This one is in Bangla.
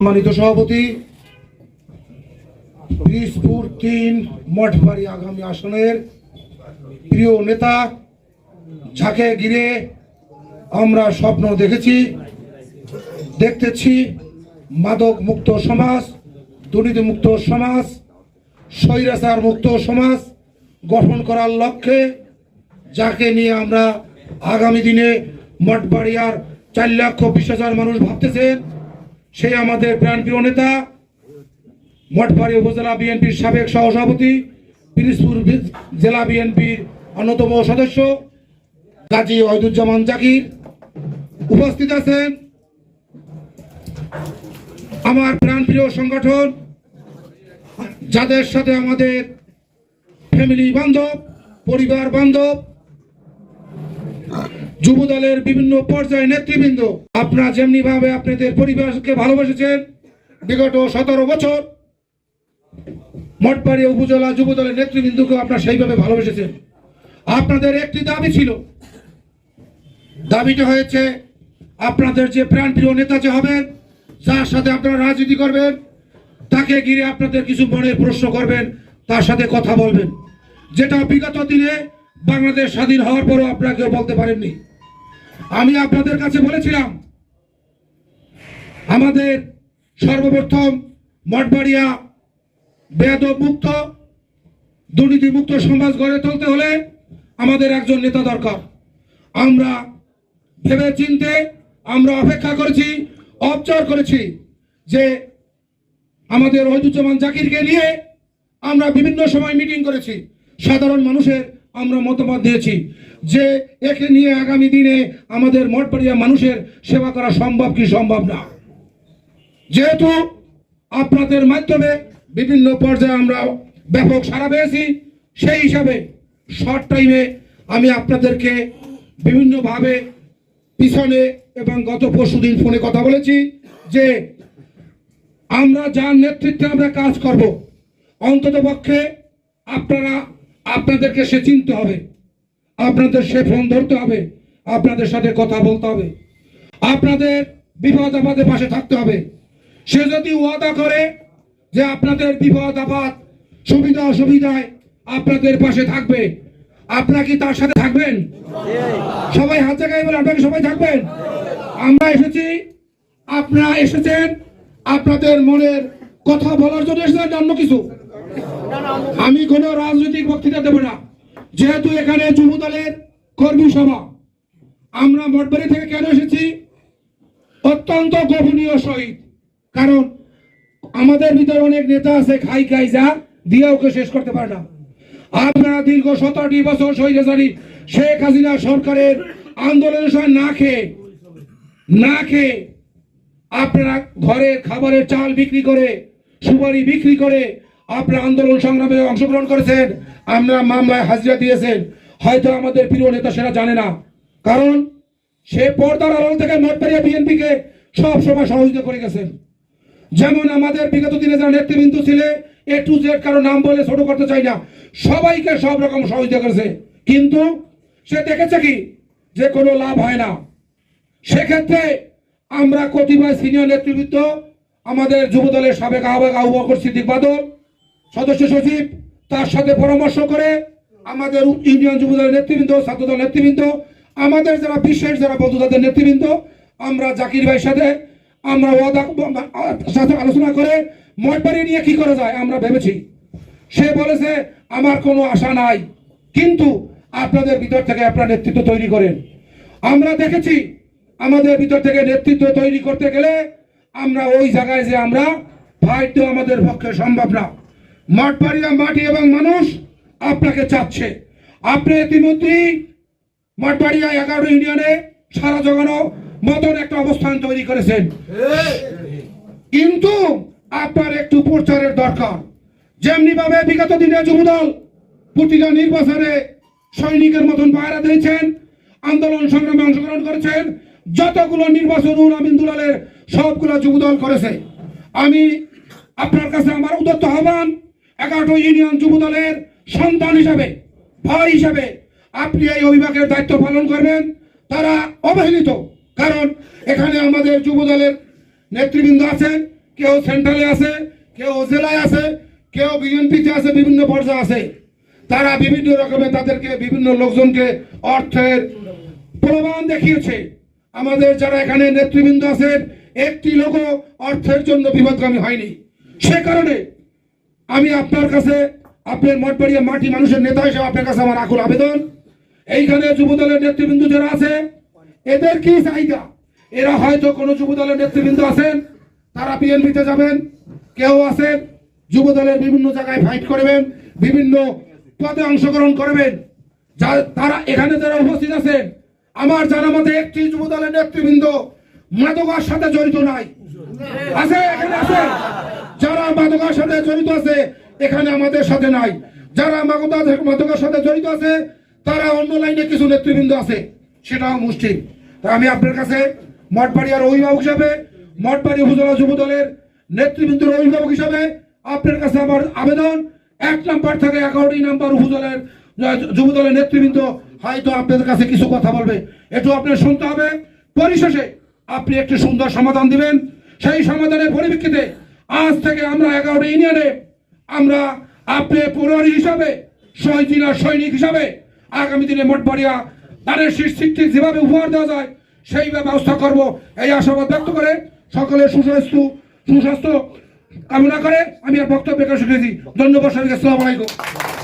সম্মানিত সভাপতি, পিরিজপুর তিন মঠবাড়ি আগামী আসনের প্রিয় নেতা যাকে ঘিরে আমরা স্বপ্ন দেখেছি, দেখতেছি মাদক মুক্ত সমাজ, দুর্নীতি মুক্ত সমাজ, স্বৈরাচার মুক্ত সমাজ গঠন করার লক্ষ্যে যাকে নিয়ে আমরা আগামী দিনে মঠবাড়িয়ার চার লক্ষ বিশ মানুষ ভাবতেছেন সেই আমাদের প্রাণপ্রিয় নেতা, মঠবাড়ি উপজেলা বিএনপির সাবেক সহসভাপতি, পিরিজপুর জেলা বিএনপির অন্যতম সদস্য, গাজী ওয়াহিদুজ্জামান জাকির উপস্থিত আছেন। আমার প্রাণপ্রিয় সংগঠন, যাদের সাথে আমাদের ফ্যামিলি বান্ধব, পরিবার বান্ধব যুব দলের বিভিন্ন পর্যায়ে নেতৃবৃন্দ, আপনারা যেমনি ভাবে আপনাদের পরিবারকে ভালোবেসেছেন, বিগত সতেরো বছর মঠবাড়ি উপজেলা যুব দলের নেতৃবৃন্দকে আপনারা সেইভাবে ভালোবেসেছেন। আপনাদের একটি দাবি ছিল, দাবিটা হয়েছে আপনাদের যে প্রাণপ্রিয় নেতা যে হবেন, যার সাথে আপনারা রাজনীতি করবেন, তাকে ঘিরে আপনাদের কিছু মনের প্রশ্ন করবেন, তার সাথে কথা বলবেন। যেটা বিগত দিনে বাংলাদেশ স্বাধীন হওয়ার পরও আপনারা কেউ বলতে পারেননি। আমি আপনাদের কাছে বলেছিলাম, আমাদের সর্বপ্রথম মঠবাড়িয়া বেদ মুক্ত দুর্নীতি মুক্ত সমাজ গড়ে তুলতে হলে আমাদের একজন নেতা দরকার। আমরা ভেবে চিনতে আমরা অপেক্ষা করেছি অবচার করেছি যে আমাদের ঐদুজ্জামান জাকিরকে নিয়ে আমরা বিভিন্ন সময় মিটিং করেছি। সাধারণ মানুষের আমরা মতামত দিয়েছি যে একে নিয়ে আগামী দিনে আমাদের মঠবাড়িয়া মানুষের সেবা করা সম্ভব কি সম্ভব না। যেহেতু আপনাদের মাধ্যমে বিভিন্ন পর্যায়ে আমরা ব্যাপক সাড়া পেয়েছি, সেই হিসাবে শর্ট টাইমে আমি আপনাদেরকে বিভিন্নভাবে পিছনে এবং গত পরশু দিন ফোনে কথা বলেছি যে আমরা যার নেতৃত্বে আমরা কাজ করব অন্তত পক্ষে আপনারা আপনাদেরকে সে চিনতে হবে। আপনাদের সে ফোন ধরতে হবে। আপনাদের সাথে কথা বলতে হবে। আপনাদের বিপদ আপদে পাশে থাকতে হবে। সে যদি ওয়াদা করে যে আপনাদের বিপদ আপদ, সুবিধা অসুবিধায় আপনাদের পাশে থাকবে, আপনারা কি তার সাথে থাকবেন? সবাই হাত জায়গায় বলে আপনাকে সবাই থাকবেন? আমরা এসেছি, আপনারা এসেছেন, আপনাদের মনের কথা বলার জন্য এসেছেন অন্য কিছু? আমি কোনো রাজনৈতিক বক্তৃতা দেব না। যেহেতু এখানে যুব দলের কর্মী সভা। আমরা মঠবাড়ি থেকে কেন এসেছি? অত্যন্ত গোপনীয় সহিত। কারণ আমাদের ভিতরে অনেক নেতা আছে, খাই খাই যা, দিয়ে ওকে শেষ করতে পারে না। আপনারা দীর্ঘ সতেরোটি বছর শহীদ শহীদারি শেখ হাসিনা সরকারের আন্দোলনের সময় না খেয়ে না খেয়ে আপনারা ঘরের খাবারের চাল বিক্রি করে, সুপারি বিক্রি করে আপনারা আন্দোলন সংগ্রামে অংশগ্রহণ করেছেন, আমরা মামলায় হাজিরা দিয়েছেন। হয়তো আমাদের প্রিয় নেতা সেটা জানে না। কারণ সে পর্দার আড়াল থেকে নটপাড়িয়া বিএনপিকে সব সময় সহযোগিতা করে গেছেন। যেমন আমাদের বিগত দিনে যারা নেতৃবৃন্দ ছিলে, এ টু জেড কারও নাম বলে ছোট করতে চাই না, সবাইকে সব রকম সহযোগিতা করেছে। কিন্তু সে দেখেছে কি? যে কোনো লাভ হয় না। সেক্ষেত্রে আমরা কতিপয় সিনিয়র নেতৃবৃন্দ, আমাদের যুব দলের সাবেক আহ্বায়ক আবু বকর সিদ্দিক বাদল সদস্য সচিব, তার সাথে পরামর্শ করে আমাদের ইউনিয়ন যুব দলের নেতৃবৃন্দ ছাত্রদল নেতৃবৃন্দ, আমাদের যারা বিশ্বের যারা বন্ধু, তাদের নেতৃবৃন্দ, আমরা জাকির ভাইয়ের সাথে আমরা সাথে আলোচনা করে মঠবাড়ি নিয়ে কি করা যায় আমরা ভেবেছি। সে বলেছে, আমার কোনো আশা নাই। কিন্তু আপনাদের ভিতর থেকে আপনার নেতৃত্ব তৈরি করেন। আমরা দেখেছি, আমাদের ভিতর থেকে নেতৃত্ব তৈরি করতে গেলে আমরা ওই জায়গায় যে আমরা ফাইট আমাদের পক্ষে সম্ভব না। মঠবাড়িয়া মাটি এবং মানুষ আপনাকে চাচ্ছে। আপনি ইতিমধ্যেই মঠবাড়িয়া এগারো ইউনিয়নে সারা জগানো মতন একটা অবস্থান তৈরি করেছেন। কিন্তু আপনার একটু প্রচারের দরকার। যেমনি ভাবে বিগত দিনে যুবদল প্রতিটা নির্বাচনে সৈনিকের মতন পায়রা দিয়েছেন, আন্দোলন সংগ্রামে অংশগ্রহণ করেছেন, যতগুলো নির্বাচন আমিন দুলালের সবগুলো যুবদল করেছে। আমি আপনার কাছে আমার উদত্ত আহ্বান এগারোটা ইউনিয়ন যুবদলের সন্তান হিসাবে, ভাই হিসাবে আপনি এই অভিভাবকের দায়িত্ব পালন করবেন। তারা অবহেলিত, কারণ এখানে আমাদের যুবদলের নেতৃবৃন্দ আছেন কেউ সেন্ট্রালে আছে, কেউ জেলায় আছে, কেউ বিএনপিতে আছে, বিভিন্ন পর্যায়ে আছে। তারা বিভিন্ন রকমের তাদেরকে, বিভিন্ন লোকজনকে অর্থের প্রমাণ দেখিয়েছে। আমাদের যারা এখানে নেতৃবৃন্দ আছেন, একটি লোকও অর্থের জন্য বিপদগামী হয়নি। সে কারণে আমি আপনার কাছে, আপনার মঠবাড়িয়া মাটি মানুষের নেতা হিসেবে আপনার কাছে আমার আকুল আবেদন। এইখানে যুবদলের নেতৃবৃন্দ যারা আছে, এদের কি চাহিদা? এরা হয়তো কোনো যুবদলের নেতৃবৃন্দ আছেন, তারা বিএনপিতে যাবেন, কেউ আছেন, যুবদলের বিভিন্ন জায়গায় ফাইট করবেন, বিভিন্ন পদে অংশগ্রহণ করবেন। তারা এখানে যারা উপস্থিত আছেন, আমার জানা মতে একটি যুবদলের নেতৃবৃন্দ মাদকার সাথে জড়িত নাই। আছে, এখানে আছে। যারা সাথে জড়িত আছে, এখানে আমাদের সাথে নাই। যারা মাদকা মাদকার সাথে জড়িত আছে, তারা অন্য লাইনে কিছু নেতৃবৃন্দ আছে, সেটাও মুষ্টিম তা আমি আপনার কাছে মঠবাড়িয়ার অভিভাবক হিসাবে, মঠবাড়ি উপজেলা যুব দলের নেতৃবৃন্দের অভিভাবক হিসাবে আপনার কাছে আমার আবেদন। এক নাম্বার থেকে এগারোটি নাম্বার উপজেলার যুব দলের নেতৃবৃন্দ, হয়তো আপনাদের কাছে কিছু কথা বলবে। একটু আপনার শুনতে হবে। পরিশেষে আপনি একটি সুন্দর সমাধান দিবেন। সেই সমাধানের পরিপ্রেক্ষিতে আজ থেকে আমরা এগারোটা ইউনিয়নে আমরা আপনি পুরোহী হিসাবে, শহীদ জেলার সৈনিক হিসাবে আগামী দিনে মোট মঠবাড়িয়া তাদের শীর্ষিকটি যেভাবে উপহার দেওয়া যায় সেই ব্যবস্থা করব। এই আশাবাদ ব্যক্ত করে সকলের সুস্বাস্থ্য সুস্বাস্থ্য কামনা করে আমি আর বক্তব্য করেছি। ধন্যবাদ সবাইকে, আসসালামু